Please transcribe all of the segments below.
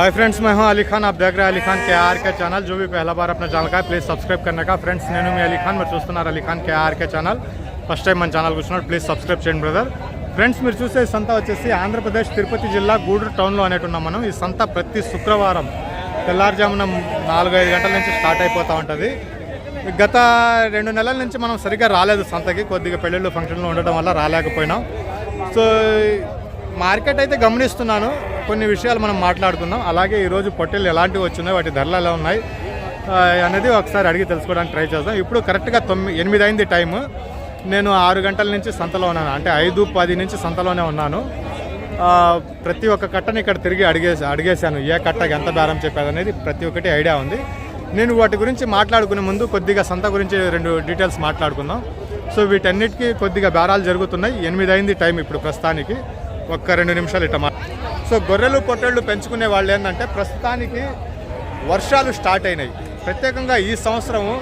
Hi friends मैं हूं अली खान आप देख रहे हैं अली खान के आर के ఛానల్ जो भी पहला बार अपना ఛానల్ का ప్లీజ్ సబ్స్క్రైబ్ करने का ఫ్రెండ్స్ నేను మీ అలీ ఖాన్ మీరు చూస్తున్నారు Ali Khan K R K channel first time మన ఛానల్ కూర్చున్నారు ప్లీజ్ సబ్స్క్రైబ్ చేయండి బ్రదర్ ఫ్రెండ్స్ మీరు చూసే ఈ సంత వచ్చేసి ఆంధ్రప్రదేశ్ తిరుపతి జిల్లా గూడూరు టౌన్లో అనేటు ఉన్నాం మనం ఈ సంత ప్రతి శుక్రవారం తెల్లారుజామున నాలుగు ఐదు గంటల నుంచి స్టార్ట్ అయిపోతూ ఉంటుంది గత రెండు నెలల నుంచి మనం సరిగ్గా రాలేదు సంతకి కొద్దిగా పెళ్ళిళ్ళు ఫంక్షన్లు ఉండడం వల్ల రాలేకపోయినాం సో మార్కెట్ అయితే గమనిస్తున్నాను కొన్ని విషయాలు మనం మాట్లాడుకుందాం. అలాగే ఈరోజు పొట్టెలు ఎలాంటివి వచ్చినాయి వాటి ధరలు ఎలా ఉన్నాయి అనేది ఒకసారి అడిగి తెలుసుకోవడానికి ట్రై చేద్దాం. ఇప్పుడు కరెక్ట్గా తొమ్మిది ఎనిమిది అయింది టైము. నేను ఆరు గంటల నుంచి సంతలో ఉన్నాను. అంటే ఐదు పది నుంచి సంతలోనే ఉన్నాను. ప్రతి ఒక్క కట్టని ఇక్కడ తిరిగి అడిగేసి అడిగేశాను. ఏ కట్టకి ఎంత బేరం చెప్పేది అనేది ప్రతి ఒక్కటి ఐడియా ఉంది. నేను వాటి గురించి మాట్లాడుకునే ముందు కొద్దిగా సంత గురించి రెండు డీటెయిల్స్ మాట్లాడుకుందాం. సో వీటన్నిటికీ కొద్దిగా బేరాలు జరుగుతున్నాయి. ఎనిమిది అయింది టైం ఇప్పుడు ప్రస్తుతానికి. ఒక్క రెండు నిమిషాలు ఇట్ట సో గొర్రెలు పొట్టేళ్ళు పెంచుకునే వాళ్ళు ఏంటంటే ప్రస్తుతానికి వర్షాలు స్టార్ట్ అయినాయి. ప్రత్యేకంగా ఈ సంవత్సరము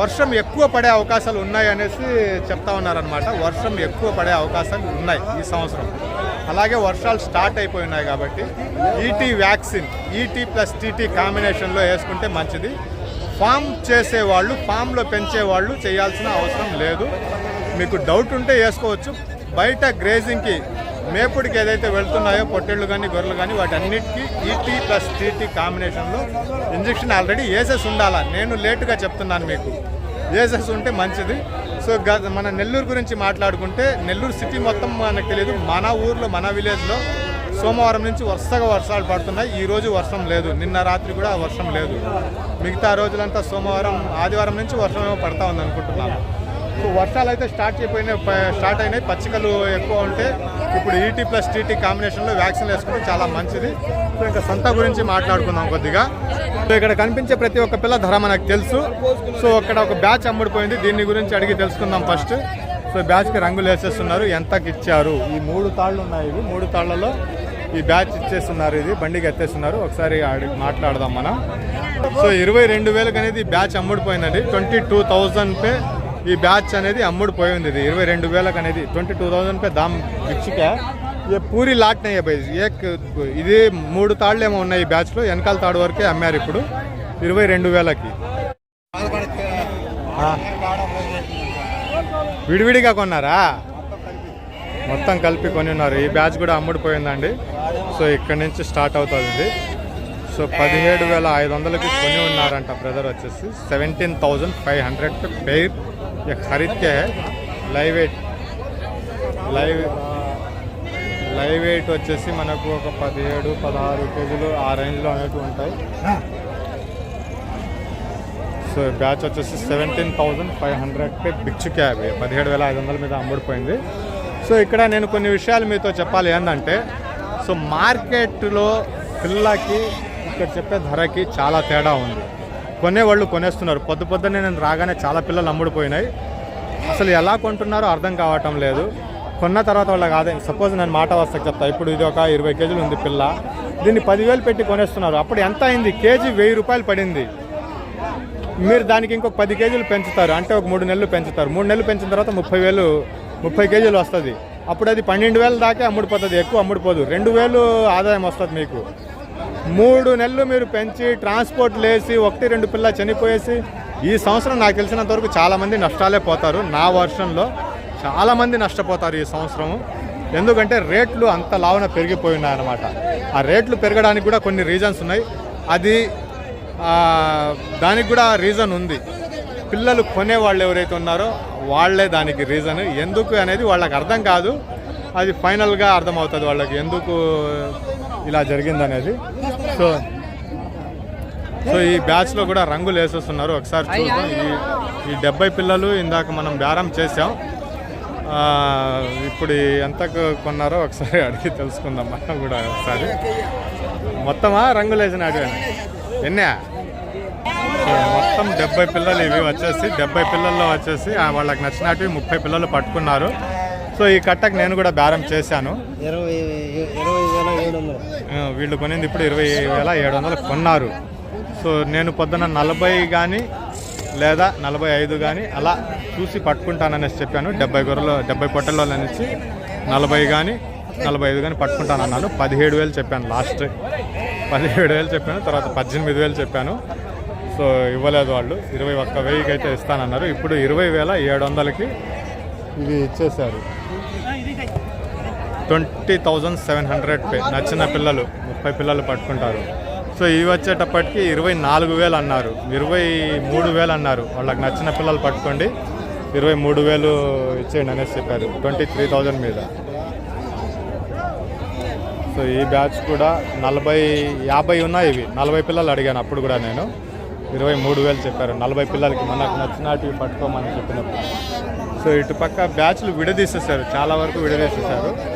వర్షం ఎక్కువ పడే అవకాశాలు ఉన్నాయి అనేసి చెప్తా ఉన్నారనమాట వర్షం ఎక్కువ పడే అవకాశాలు ఉన్నాయి ఈ సంవత్సరం. అలాగే వర్షాలు స్టార్ట్ అయిపోయినాయి కాబట్టి ET vaccine ET plus TT కాంబినేషన్లో వేసుకుంటే మంచిది. ఫామ్ చేసేవాళ్ళు ఫామ్లో పెంచేవాళ్ళు చేయాల్సిన అవసరం లేదు. మీకు డౌట్ ఉంటే వేసుకోవచ్చు. బయట గ్రేజింగ్కి మేపుడికి ఏదైతే వెళ్తున్నాయో పొట్టేళ్ళు కానీ గొర్రెలు కానీ వాటన్నిటికీ ఈటీ ప్లస్ టీటీ కాంబినేషన్లో ఇంజెక్షన్ ఆల్రెడీ వేసేసి ఉండాలా? నేను లేటుగా చెప్తున్నాను మీకు. వేసేసి ఉంటే మంచిది. సో గ మన నెల్లూరు గురించి మాట్లాడుకుంటే నెల్లూరు సిటీ మొత్తం మనకు తెలియదు. మన ఊర్లో మన విలేజ్లో సోమవారం నుంచి వరుసగా వర్షాలు పడుతున్నాయి. ఈ రోజు వర్షం లేదు. నిన్న రాత్రి కూడా వర్షం లేదు. మిగతా రోజులంతా సోమవారం ఆదివారం నుంచి వర్షం పడతా ఉంది అనుకుంటున్నాను వర్షాలు అయితే స్టార్ట్ అయిపోయినాయి స్టార్ట్ అయినాయి. పచ్చికలు ఎక్కువ ఉంటే ఇప్పుడు ఈటీ ప్లస్ టీటీ కాంబినేషన్లో వ్యాక్సిన్ వేసుకోవడం చాలా మంచిది. సో ఇంకా సంత గురించి మాట్లాడుకుందాం కొద్దిగా. సో ఇక్కడ కనిపించే ప్రతి ఒక్క పిల్ల ధర మనకు తెలుసు. సో అక్కడ ఒక బ్యాచ్ అమ్ముడిపోయింది. దీని గురించి అడిగి తెలుసుకుందాం ఫస్ట్. సో బ్యాచ్కి రంగులు వేసేస్తున్నారు. ఎంతకి ఇచ్చారు ఈ మూడు తాళ్ళు ఉన్నాయి ఇవి. మూడు తాళ్ళలో ఈ బ్యాచ్ ఇచ్చేస్తున్నారు ఇది. బండికి ఎత్తేస్తున్నారు. ఒకసారి అడిగి మాట్లాడదాం మనం. సో ఇరవై రెండు వేలకు అనేది బ్యాచ్ అమ్ముడిపోయిందండి. ట్వంటీ టూ థౌజండ్ పే ఈ బ్యాచ్ అనేది అమ్ముడిపోయింది ఇది ఇరవై రెండు వేలకు అనేది ట్వంటీ టూ థౌజండ్ పే దామ్ బిచ్చికే ये पूरी लाट नहीं है भाई एक ఇది మూడు తాళ్ళు ఏమో ఉన్నాయి ఈ బ్యాచ్లో వెనకాల తాడు వరకే అమ్మారు ఇప్పుడు ఇరవై రెండు వేలకి ఆ. విడివిడిగా కొన్నారా మొత్తం కలిపి కొని ఉన్నారు ఈ బ్యాచ్ కూడా అమ్ముడిపోయిందండి సో ఇక్కడ నుంచి స్టార్ట్ అవుతుంది ఇది సో పదిహేడు వేల ఐదు వందలకి కొని ఉన్నారంట బ్రదర్ వచ్చేసి seventeen thousand five hundred pair ये खरीद के है live weight live live weight వచ్చేసి మనకు ఒక పదిహేడు పదహారు కేజీలు ఆ రేంజ్లో అనేవి ఉంటాయి సో బ్యాచ్ వచ్చేసి seventeen thousand five hundred per బిచ్చు cab పదిహేడు వేల ఐదు వందల మీద అమ్ముడిపోయింది సో ఇక్కడ నేను కొన్ని విషయాలు మీతో చెప్పాలి ఏంటంటే సో మార్కెట్లో పిల్లకి ఇక్కడ చెప్పే ధరకి చాలా తేడా ఉంది కొనేవాళ్ళు కొనేస్తున్నారు. పొద్దు పొద్దున్నే నేను రాగానే చాలా పిల్లలు అమ్ముడిపోయినాయి. అసలు ఎలా కొంటున్నారో అర్థం కావటం లేదు. కొన్న తర్వాత వాళ్ళకి కాదే సపోజ్ నేను మాట వస్తాకు చెప్తా ఇప్పుడు ఇది ఒక ఇరవై కేజీలు ఉంది పిల్ల. దీన్ని పదివేలు పెట్టి కొనేస్తున్నారు. అప్పుడు ఎంత అయింది? కేజీ వెయ్యి రూపాయలు పడింది. మీరు దానికి ఇంకొక పది కేజీలు పెంచుతారు. అంటే ఒక మూడు నెలలు పెంచుతారు. మూడు నెలలు పెంచిన తర్వాత ముప్పై వేలు ముప్పై కేజీలు వస్తుంది. అప్పుడు అది పన్నెండు వేల దాకా అమ్ముడిపోతుంది. ఎక్కువ అమ్ముడిపోదు. రెండు వేలు ఆదాయం వస్తుంది మీకు. మూడు నెలలు మీరు పెంచి ట్రాన్స్పోర్ట్ లేసి ఒకటి రెండు పిల్ల చనిపోయేసి ఈ సంవత్సరం నాకు తెలిసినంత వరకు చాలామంది నష్టాలే పోతారు. నా వర్షంలో చాలామంది నష్టపోతారు ఈ సంవత్సరం ఎందుకంటే రేట్లు అంత లావున పెరిగిపోయినాయి ఉన్నాయన్నమాట. ఆ రేట్లు పెరగడానికి కూడా కొన్ని రీజన్స్ ఉన్నాయి. అది దానికి కూడా రీజన్ ఉంది. పిల్లలు కొనే వాళ్ళు ఎవరైతే ఉన్నారో వాళ్ళే దానికి రీజన్ ఎందుకు అనేది వాళ్ళకి అర్థం కాదు. అది ఫైనల్గా అర్థమవుతుంది వాళ్ళకి. ఎందుకు ఇలా జరిగిందనేది. సో సో ఈ బ్యాచ్లో కూడా రంగులు వేసేస్తున్నారు. ఒకసారి చూద్దాం. ఈ ఈ డెబ్బై పిల్లలు ఇందాక మనం బేరం చేసాం ఇప్పుడు ఎంత ఎంతకు కొన్నారో ఒకసారి అడిగి తెలుసుకుందాం. మనం కూడా ఒకసారి. మొత్తమా? రంగులు వేసిన అడిగాను. ఎన్నా మొత్తం డెబ్బై పిల్లలు ఇవి వచ్చేసి డెబ్బై పిల్లల్లో వచ్చేసి వాళ్ళకి నచ్చినట్టు ముప్పై పిల్లలు పట్టుకున్నారు. సో ఈ కట్టకు నేను కూడా బేరం చేశాను. ఇరవై వీళ్ళు కొనింది ఇప్పుడు ఇరవై వేల ఏడు వందలు కొన్నారు. సో నేను పొద్దున నలభై కానీ లేదా నలభై ఐదు కానీ అలా చూసి పట్టుకుంటాననేసి చెప్పాను. డెబ్బై గొర్రెలు డెబ్బై పొట్టల్లో నుంచి నలభై కానీ నలభై ఐదు కానీ పట్టుకుంటానన్నాను. పదిహేడు వేలు చెప్పాను లాస్ట్. పదిహేడు వేలు చెప్పాను తర్వాత పద్దెనిమిది వేలు చెప్పాను. సో ఇవ్వలేదు వాళ్ళు. ఇరవై ఒక్క వెయ్యికి అయితే ఇస్తానన్నారు. ఇప్పుడు ఇరవై వేల ఏడు వందలకి ఇవి ఇచ్చేశారు. ట్వంటీ థౌజండ్ సెవెన్ హండ్రెడ్ పే నచ్చిన పిల్లలు ముప్పై పిల్లలు పట్టుకుంటారు. సో ఇవి వచ్చేటప్పటికి ఇరవై నాలుగు వేలు అన్నారు. ఇరవై మూడు వేలు అన్నారు. వాళ్ళకి నచ్చిన పిల్లలు పట్టుకోండి. ఇరవై మూడు వేలు ఇచ్చేయండి అనేసి చెప్పారు. ట్వంటీ త్రీ థౌజండ్ మీద. సో ఈ బ్యాచ్ కూడా నలభై యాభై ఉన్నాయి ఇవి. నలభై పిల్లలు అడిగాను అప్పుడు కూడా నేను. ఇరవై మూడు వేలు చెప్పారు. నలభై పిల్లలకి మనకు నచ్చినటివి పట్టుకోమని చెప్పినప్పుడు. సో ఇటు పక్క బ్యాచ్లు విడదీసేసారు. చాలా వరకు విడదీసేసారు.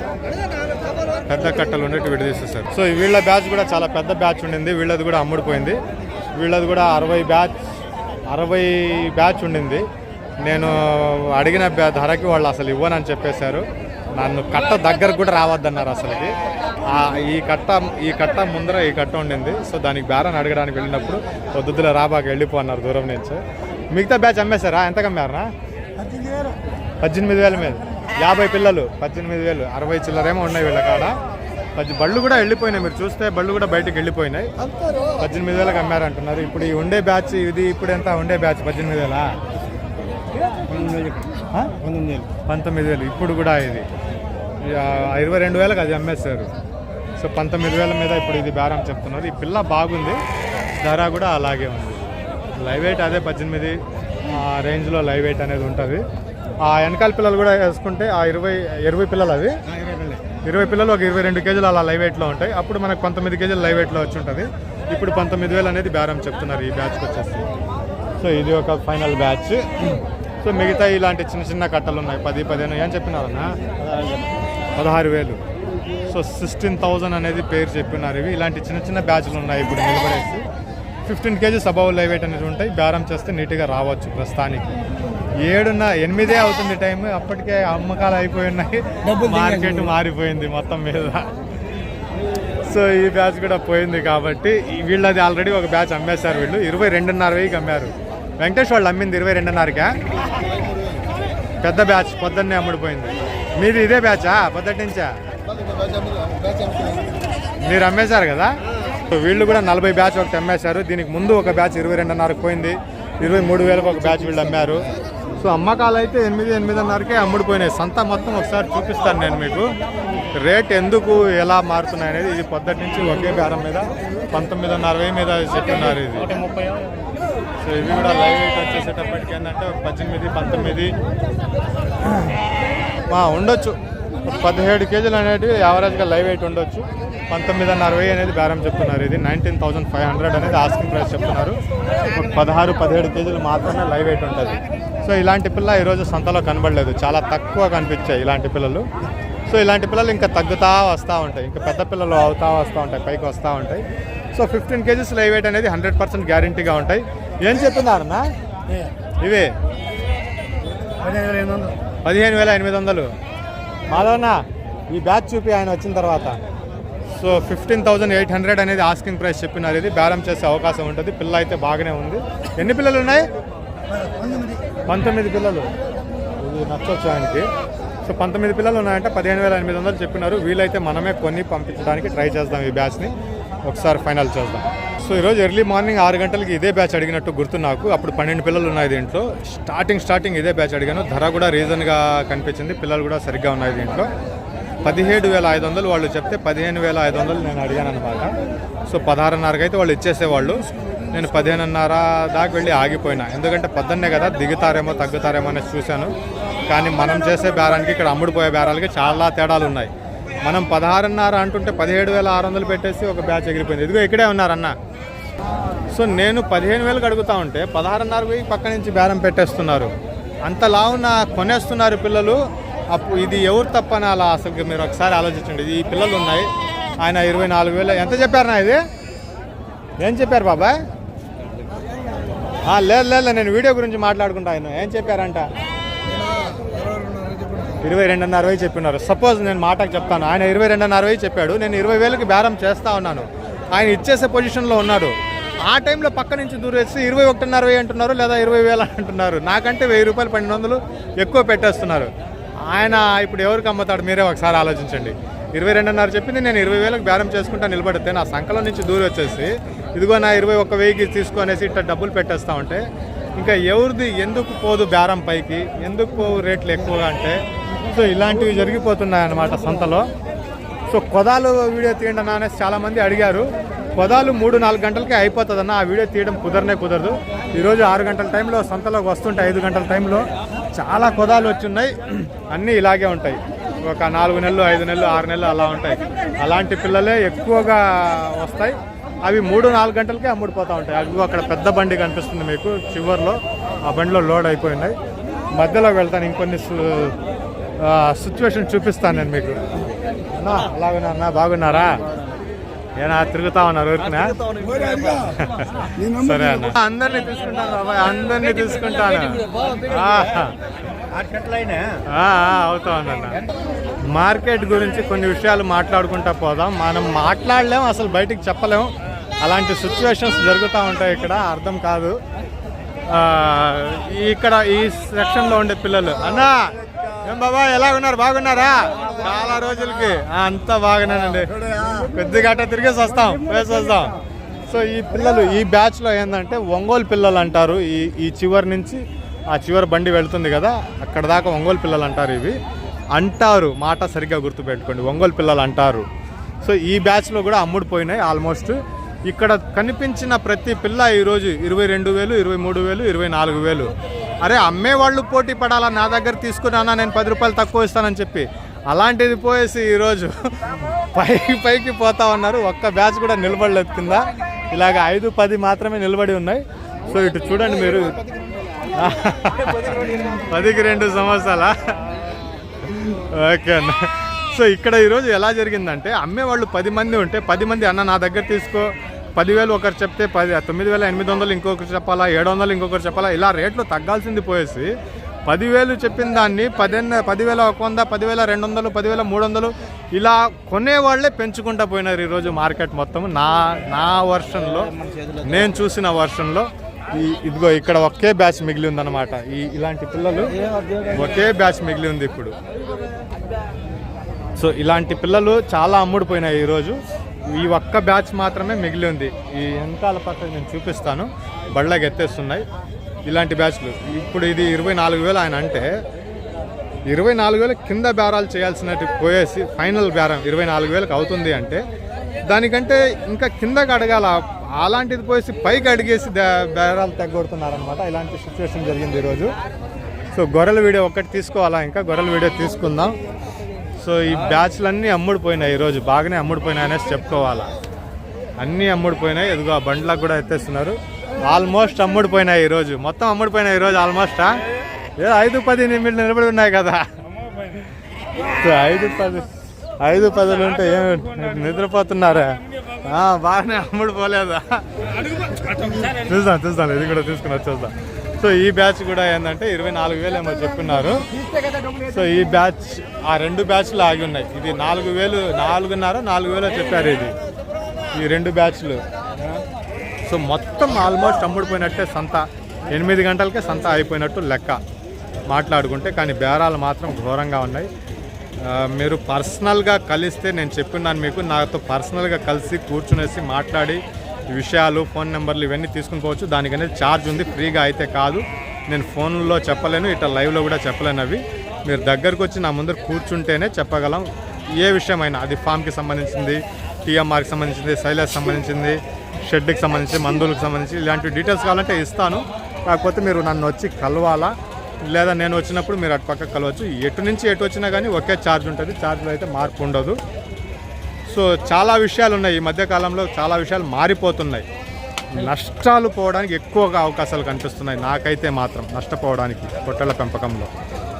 పెద్ద కట్టలు ఉన్నట్టు విడదీసేసారు సో వీళ్ళ బ్యాచ్ కూడా చాలా పెద్ద బ్యాచ్ ఉండింది. వీళ్ళది కూడా అమ్ముడుపోయింది. వీళ్ళది కూడా అరవై బ్యాచ్ అరవై బ్యాచ్ ఉండింది. నేను అడిగిన బ్యా- ధరకి వాళ్ళు అసలు ఇవ్వనని చెప్పేశారు. నన్ను కట్ట దగ్గరకు కూడా రావద్దన్నారు అసలుకి. ఈ కట్ట ఈ కట్ట ముందర ఈ కట్ట ఉండింది. సో దానికి బేరాన్ని అడగడానికి వెళ్ళినప్పుడు వద్దుల రాబాక వెళ్ళిపో అన్నారు దూరం నుంచి. మిగతా బ్యాచ్ అమ్మేశారా? ఎంతకు అమ్మారా పద్దెనిమిది వేల మీద. యాభై పిల్లలు పద్దెనిమిది వేలు అరవై చిల్లరేమో ఉన్నాయి వీళ్ళ కాడ. పది బళ్ళు కూడా వెళ్ళిపోయినాయి మీరు చూస్తే బళ్ళు కూడా బయటకు వెళ్ళిపోయినాయి. పద్దెనిమిది వేలకు అమ్మారంటున్నారు. ఇప్పుడు ఈ ఉండే బ్యాచ్ ఇది ఇప్పుడు ఎంత ఉండే బ్యాచ్? పద్దెనిమిది వేలా? పంతొమ్మిది వేలు పంతొమ్మిది వేలు. ఇప్పుడు కూడా ఇది. ఇరవై రెండు వేలకు అది అమ్మేస్తారు సో పంతొమ్మిది వేల మీద ఇప్పుడు ఇది బేరం చెప్తున్నారు. ఈ పిల్ల బాగుంది. ధర కూడా అలాగే ఉంది. లైవ్ వెయిట్ అదే పద్దెనిమిది ఆ రేంజ్లో లైవ్ వెయిట్ అనేది ఉంటుంది. ఆ వెనకాల పిల్లలు కూడా వేసుకుంటే ఆ ఇరవై ఇరవై పిల్లలు అవి. ఇరవై పిల్లలు. ఒక ఇరవై రెండు కేజీలు అలా లైవ్ వెయిట్లో ఉంటాయి. అప్పుడు మనకు పంతొమ్మిది కేజీలు లైవ్ వెయిట్లో వచ్చి ఉంటుంది. ఇప్పుడు పంతొమ్మిది వేలు అనేది బేరం చెప్తున్నారు ఈ బ్యాచ్కి వచ్చేసి. సో ఇది ఒక ఫైనల్ బ్యాచ్ సో మిగతా ఇలాంటి చిన్న చిన్న కట్టలు ఉన్నాయి. పది పదిహేను ఏం చెప్పినారన్నా? పదహారు వేలు. సో సిక్స్టీన్ థౌజండ్ అనేది పేరు చెప్పినారు ఇవి. ఇలాంటి చిన్న చిన్న బ్యాచ్లు ఉన్నాయి ఇప్పుడు నిలబడేసి. Fifteen kgs above live weight అనేది ఉంటాయి. బేరం చేస్తే నీట్గా రావచ్చు ప్రస్తుతానికి. ఏడున్న ఎనిమిదే అవుతుంది టైం అప్పటికే అమ్మకాలు అయిపోయి ఉన్నాయి. మార్కెట్ మారిపోయింది మొత్తం మీద. సో ఈ బ్యాచ్ కూడా పోయింది కాబట్టి వీళ్ళది ఆల్రెడీ ఒక బ్యాచ్ అమ్మేశారు వీళ్ళు. ఇరవై రెండున్నర వెయ్యికి అమ్మారు. వెంకటేష్ వాళ్ళు అమ్మింది ఇరవై రెండున్నరకా. పెద్ద బ్యాచ్ పొద్దున్నే అమ్ముడిపోయింది. మీది ఇదే బ్యాచా? పొద్దుటి నుంచా? మీరు అమ్మేశారు కదా? సో వీళ్ళు కూడా నలభై బ్యాచ్ ఒకటి అమ్మేశారు. దీనికి ముందు ఒక బ్యాచ్ ఇరవై రెండున్నరకు పోయింది. ఇరవై మూడు వేలకు ఒక బ్యాచ్ వీళ్ళు అమ్మారు. సో అమ్మకాలు అయితే ఎనిమిది ఎనిమిదిన్నరకే అమ్ముడిపోయినాయి. సంత మొత్తం ఒకసారి చూపిస్తాను నేను మీకు. రేట్ ఎందుకు ఎలా మారుతున్నాయి అనేది ఇది పొద్దుటి నుంచి ఒకే బేరం మీద పంతొమ్మిదిన్నర వెయ్యి మీద చెప్తున్నారు ఇది. సో ఇవి కూడా లైవ్ వెయిట్ వచ్చేసేటప్పటికి ఏంటంటే ఒక పద్దెనిమిది పంతొమ్మిది. ఉండొచ్చు. పదిహేడు కేజీలు అనేటివి యావరేజ్గా లైవ్ వెయిట్ ఉండొచ్చు. పంతొమ్మిదిన్నర వెయ్యి అనేది బేరం చెప్తున్నారు ఇది. నైన్టీన్ థౌసండ్ ఫైవ్ హండ్రెడ్ అనేది ఆస్కింగ్ ప్రైస్ చెప్తున్నారు. పదహారు పదిహేడు కేజీలు మాత్రమే లైవ్ వెయిట్ ఉంటుంది. సో ఇలాంటి పిల్ల ఈరోజు సంతలో కనబడలేదు. చాలా తక్కువ కనిపించాయి ఇలాంటి పిల్లలు. సో ఇలాంటి పిల్లలు ఇంకా తగ్గుతా వస్తూ ఉంటాయి. ఇంకా పెద్ద పిల్లలు అవుతా వస్తూ ఉంటాయి. పైకి వస్తూ ఉంటాయి. So fifteen kgs live weight అనేది హండ్రెడ్ పర్సెంట్ గ్యారంటీగా ఉంటాయి. ఏం చెప్తున్నారన్నా ఇవే. పదిహేను వేల ఎనిమిది వందలు. మాధవన్న ఈ బ్యాచ్ చూపి ఆయన వచ్చిన తర్వాత. So fifteen thousand eight hundred అనేది ఆస్కింగ్ ప్రైస్ చెప్పినారు ఇది. బేరం చేసే అవకాశం ఉంటుంది. పిల్ల అయితే బాగానే ఉంది. ఎన్ని పిల్లలు ఉన్నాయి? పంతొమ్మిది పిల్లలు. ఇది నచ్చొచ్చు ఆయనకి సో పంతొమ్మిది పిల్లలు ఉన్నాయంటే పదిహేను వేల ఎనిమిది వందలు చెప్పినారు. వీలైతే మనమే కొన్ని పంపించడానికి ట్రై చేద్దాం ఈ బ్యాచ్ని. ఒకసారి ఫైనల్ చేద్దాం. సో ఈరోజు ఎర్లీ మార్నింగ్ ఆరు గంటలకి ఇదే బ్యాచ్ అడిగినట్టు గుర్తు నాకు. అప్పుడు పన్నెండు పిల్లలు ఉన్నాయి దీంట్లో. స్టార్టింగ్ స్టార్టింగ్ ఇదే బ్యాచ్ అడిగాను. ధర కూడా రీజన్గా కనిపించింది. పిల్లలు కూడా సరిగ్గా ఉన్నాయి దీంట్లో. పదిహేడు వేల ఐదు వందలు వాళ్ళు చెప్తే పదిహేను వేల ఐదు వందలు నేను అడిగాను అనమాట సో పదహారున్నరకి అయితే వాళ్ళు ఇచ్చేసేవాళ్ళు. నేను పదిహేనున్నర దాకా వెళ్ళి ఆగిపోయినా. ఎందుకంటే పొద్దున్నే కదా దిగుతారేమో తగ్గుతారేమో అనేసి చూశాను. కానీ మనం చేసే బేరానికి ఇక్కడ అమ్ముడుపోయే బేరాలకి చాలా తేడాలు ఉన్నాయి. మనం పదహారున్నర అంటుంటే పదిహేడు వేల ఆరు వందలు పెట్టేసి ఒక బ్యాచ్ ఎగిరిపోయింది. ఇదిగో ఇక్కడే ఉన్నారన్న. సో నేను పదిహేను వేలకు అడుగుతా ఉంటే పదహారున్నర పోయి పక్క నుంచి బేరం పెట్టేస్తున్నారు. అంత లావున కొనేస్తున్నారు పిల్లలు. అప్పుడు ఇది ఎవరు తప్పని అలా అసలు మీరు ఒకసారి ఆలోచించండి. ఈ పిల్లలు ఉన్నాయి. ఆయన ఇరవై నాలుగు వేలు. ఎంత చెప్పారన్నా ఇది? ఏం చెప్పారు బాబాయ్? లేదు లేదు నేను వీడియో గురించి మాట్లాడుకుంటా ఆయన. ఏం చెప్పారంట? ఇరవై రెండున్నర వెయ్యి చెప్పినారు. సపోజ్ నేను మాటకు చెప్తాను. ఆయన ఇరవై రెండున్నర వెయ్యి చెప్పాడు. నేను ఇరవై వేలకి బేరం చేస్తా ఉన్నాను. ఆయన ఇచ్చేసే పొజిషన్లో ఉన్నాడు. ఆ టైంలో పక్క నుంచి దూరేసి ఇరవై ఒకటిన్నర వెయ్యి అంటున్నారు లేదా ఇరవై వేలు అంటున్నారు. నాకంటే వెయ్యి రూపాయలు పన్నెండు వందలు ఎక్కువ పెట్టేస్తున్నారు. ఆయన ఇప్పుడు ఎవరికి అమ్ముతాడు? మీరే ఒకసారి ఆలోచించండి. ఇరవై రెండున్నర చెప్పింది నేను ఇరవై వేలకు బేరం చేసుకుంటా నిలబడితే నా సంకలం నుంచి దూరం వచ్చేసి ఇదిగో నా ఇరవై ఒక్క వెయ్యికి తీసుకొనేసి ఇట్లా డబ్బులు పెట్టేస్తా ఉంటే ఇంకా ఎవరిది ఎందుకు పోదు బేరం పైకి ఎందుకు పోవు రేట్లు ఎక్కువగా అంటే సో ఇలాంటివి జరిగిపోతున్నాయి అన్నమాట సంతలో. సో కొదాలు వీడియో తీయండి అనేసి చాలామంది అడిగారు. కొదాలు మూడు నాలుగు గంటలకే అయిపోతుందన్న ఆ వీడియో తీయడం కుదరనే కుదరదు. ఈరోజు ఆరు గంటల టైంలో సంతలోకి వస్తుంటే ఐదు గంటల టైంలో చాలా కొదాలు వచ్చిన్నాయి అన్నీ ఇలాగే ఉంటాయి. ఒక నాలుగు నెలలు ఐదు నెలలు ఆరు నెలలు అలా ఉంటాయి. అలాంటి పిల్లలే ఎక్కువగా వస్తాయి. అవి మూడు నాలుగు గంటలకే అమ్ముడిపోతూ ఉంటాయి. అవి అక్కడ పెద్ద బండి కనిపిస్తుంది మీకు చివర్లో. ఆ బండిలో లోడ్ అయిపోయినాయి. మధ్యలో వెళ్తాను ఇంకొన్ని సిచ్యువేషన్ చూపిస్తాను నేను మీకు. అన్నా అలాగనా అన్న బాగున్నారా? ఏనా తిరుగుతా ఉన్నారు ఊరికినా? సరే అన్న. అందరినీ తీసుకుంటాను బాబాయ్ అందరినీ తీసుకుంటాను. ఆ, ఆ, అవుతా మార్కెట్ గురించి కొన్ని విషయాలు మాట్లాడుకుంటా పోదాం. మనం మాట్లాడలేం అసలు బయటికి చెప్పలేం. అలాంటి సిచ్యువేషన్స్ జరుగుతూ ఉంటాయి ఇక్కడ అర్థం కాదు. ఇక్కడ ఈ సెక్షన్లో ఉండే పిల్లలు అన్నా ఏం బాబా ఎలా ఉన్నారు? బాగున్నారా? చాలా రోజులకి. అంతా బాగున్నానండి. కొద్దిగా తిరిగేసి వస్తాం వేసి వస్తాం. సో ఈ పిల్లలు ఈ బ్యాచ్లో ఏంటంటే ఒంగోలు పిల్లలు అంటారు. ఈ ఈ చివరి నుంచి ఆ చివరి బండి వెళ్తుంది కదా అక్కడ దాకా ఒంగోలు పిల్లలు అంటారు ఇవి. అంటారు మాట సరిగ్గా గుర్తుపెట్టుకోండి ఒంగోలు పిల్లలు అంటారు. సో ఈ బ్యాచ్లో కూడా అమ్ముడుపోయినాయి ఆల్మోస్ట్ ఇక్కడ కనిపించిన ప్రతి పిల్ల ఈరోజు ఇరవై రెండు వేలు ఇరవై మూడు వేలు ఇరవై నాలుగు వేలు. అరే అమ్మేవాళ్ళు పోటీ పడాలా? నా దగ్గర తీసుకున్నానా? నేను పది రూపాయలు తక్కువ ఇస్తానని చెప్పి. అలాంటిది పోయేసి ఈరోజు పైకి పైకి పోతా ఉన్నారు. ఒక్క బ్యాచ్ కూడా నిలబడలేదు కింద. ఇలాగ ఐదు పది మాత్రమే నిలబడి ఉన్నాయి. సో ఇటు చూడండి మీరు. పదికి రెండు సంవత్సరాలా? ఓకే అన్న. సో ఇక్కడ ఈరోజు ఎలా జరిగిందంటే అమ్మేవాళ్ళు పది మంది ఉంటే పది మంది అన్న నా దగ్గర తీసుకో. పదివేలు ఒకరు చెప్తే పది తొమ్మిది వేల ఎనిమిది వందలు ఇంకొకరు చెప్పాలా ఏడు వందలు ఇంకొకరు చెప్పాలా ఇలా రేట్లు తగ్గాల్సింది పోయేసి పదివేలు చెప్పిన దాన్ని పదిహేను పదివేల ఒక వంద పదివేల రెండు వందలు పదివేల మూడు వందలు ఇలా కొనేవాళ్ళే పెంచుకుంటా పోయినారు ఈరోజు మార్కెట్ మొత్తం. నా నా వర్షన్లో నేను చూసిన వర్షన్లో ఈ ఇదిగో ఇక్కడ ఒకే బ్యాచ్ మిగిలి ఉందన్నమాట. ఈ ఇలాంటి పిల్లలు ఒకే బ్యాచ్ మిగిలి ఉంది ఇప్పుడు. సో ఇలాంటి పిల్లలు చాలా అమ్ముడుపోయినాయి ఈరోజు. ఈ ఒక్క బ్యాచ్ మాత్రమే మిగిలి ఉంది. ఈ వెనకాల పక్క నేను చూపిస్తాను. బళ్ళకి ఎత్తేస్తున్నాయి ఇలాంటి బ్యాచ్లు. ఇప్పుడు ఇది ఇరవై నాలుగు వేలు ఆయన అంటే ఇరవై నాలుగు వేలు కింద బేరాలు చేయాల్సినట్టు పోయేసి ఫైనల్ బేరం ఇరవై నాలుగు వేలకు అవుతుంది అంటే దానికంటే ఇంకా కిందకి అడగాల. అలాంటిది పోయేసి పైకి అడిగేసి బేరాలు తగ్గొడుతున్నారనమాట ఇలాంటి సిచ్యువేషన్ జరిగింది ఈరోజు. సో గొర్రెల వీడియో ఒక్కటి తీసుకోవాలా ఇంకా? గొర్రెల వీడియో తీసుకుందాం. సో ఈ బ్యాచ్లన్నీ అమ్ముడిపోయినాయి ఈరోజు. బాగానే అమ్ముడిపోయినాయి అనేసి చెప్పుకోవాలా. అన్నీ అమ్ముడిపోయినాయి. ఎదుగు ఆ బండ్లకు కూడా ఎత్తేస్తున్నారు. ఆల్మోస్ట్ అమ్ముడిపోయినాయి ఈరోజు. మొత్తం అమ్ముడిపోయినాయి ఈరోజు ఆల్మోస్ట్? ఏదో ఐదు పది నిమిషాలు నిలబడి ఉన్నాయి కదా. ఐదు పది ఐదు పదులు ఉంటే ఏమి నిద్రపోతున్నారా? ఆ, బాగానే అమ్ముడిపోలేదా? చూద్దాం చూద్దాం. ఇది కూడా తీసుకుని వచ్చేద్దాం. సో ఈ బ్యాచ్ కూడా ఏంటంటే ఇరవై నాలుగు వేలు ఏమో చెప్పున్నారు సో ఈ బ్యాచ్ ఆ రెండు బ్యాచ్లు ఆగి ఉన్నాయి. ఇది నాలుగు వేలు నాలుగున్నర నాలుగు వేలు చెప్పారు ఇది. ఈ రెండు బ్యాచ్లు. సో మొత్తం ఆల్మోస్ట్ అమ్ముడిపోయినట్టే సంత. ఎనిమిది గంటలకే సంత అయిపోయినట్టు లెక్క. మాట్లాడుకుంటే కానీ బేరాలు మాత్రం ఘోరంగా ఉన్నాయి. మీరు పర్సనల్గా కలిస్తే నేను చెప్పినాను మీకు నాతో పర్సనల్గా కలిసి కూర్చునేసి మాట్లాడి విషయాలు ఫోన్ నెంబర్లు ఇవన్నీ తీసుకుని పోవచ్చు. దానికనేది ఛార్జ్ ఉంది. ఫ్రీగా అయితే కాదు. నేను ఫోన్లో చెప్పలేను. ఇట్లా లైవ్లో కూడా చెప్పలేను అవి. మీరు దగ్గరకు వచ్చి నా ముందర కూర్చుంటేనే చెప్పగలం. ఏ విషయమైనా అది ఫామ్కి సంబంధించింది టీఎంఆర్కి సంబంధించింది సైలెస్ సంబంధించింది షెడ్కి సంబంధించి మందులకు సంబంధించి ఇలాంటి డీటెయిల్స్ కావాలంటే ఇస్తాను. కాకపోతే మీరు నన్ను వచ్చి కలవాలా? లేదా నేను వచ్చినప్పుడు మీరు అటు పక్క కలవచ్చు. ఎటు నుంచి ఎటు వచ్చినా కానీ ఒకే ఛార్జ్ ఉంటుంది. ఛార్జ్లో అయితే మార్పు ఉండదు. సో చాలా విషయాలు ఉన్నాయి ఈ మధ్యకాలంలో చాలా విషయాలు మారిపోతున్నాయి. నష్టాలు పోవడానికి ఎక్కువగా అవకాశాలు కనిపిస్తున్నాయి. నాకైతే మాత్రం నష్టపోవడానికి పొట్టెల పెంపకంలో.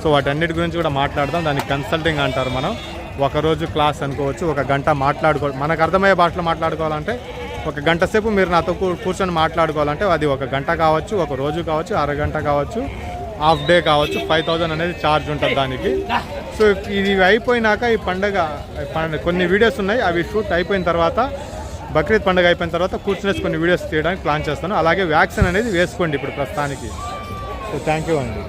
సో వాటన్నిటి గురించి కూడా మాట్లాడదాం. దాన్ని కన్సల్టింగ్ అంటారు మనం. ఒక రోజు క్లాస్ అనుకోవచ్చు ఒక గంట మాట్లాడుకో మనకు అర్థమయ్యే భాషలో మాట్లాడుకోవాలంటే ఒక గంట సేపు మీరు నాతో కూర్చొని మాట్లాడుకోవాలంటే అది ఒక గంట కావచ్చు ఒక రోజు కావచ్చు అరగంట కావచ్చు హాఫ్ డే కావచ్చు ఫైవ్ థౌజండ్ అనేది ఛార్జ్ ఉంటుంది దానికి. సో ఇది అయిపోయినాక ఈ పండగ కొన్ని వీడియోస్ ఉన్నాయి అవి షూట్ అయిపోయిన తర్వాత బక్రీద్ పండుగ అయిపోయిన తర్వాత కూర్చునేసి కొన్ని వీడియోస్ తీయడానికి ప్లాన్ చేస్తాను. అలాగే వ్యాక్సిన్ అనేది వేసుకోండి ఇప్పుడు ప్రస్తుతానికి. సో థ్యాంక్ యూ అండి.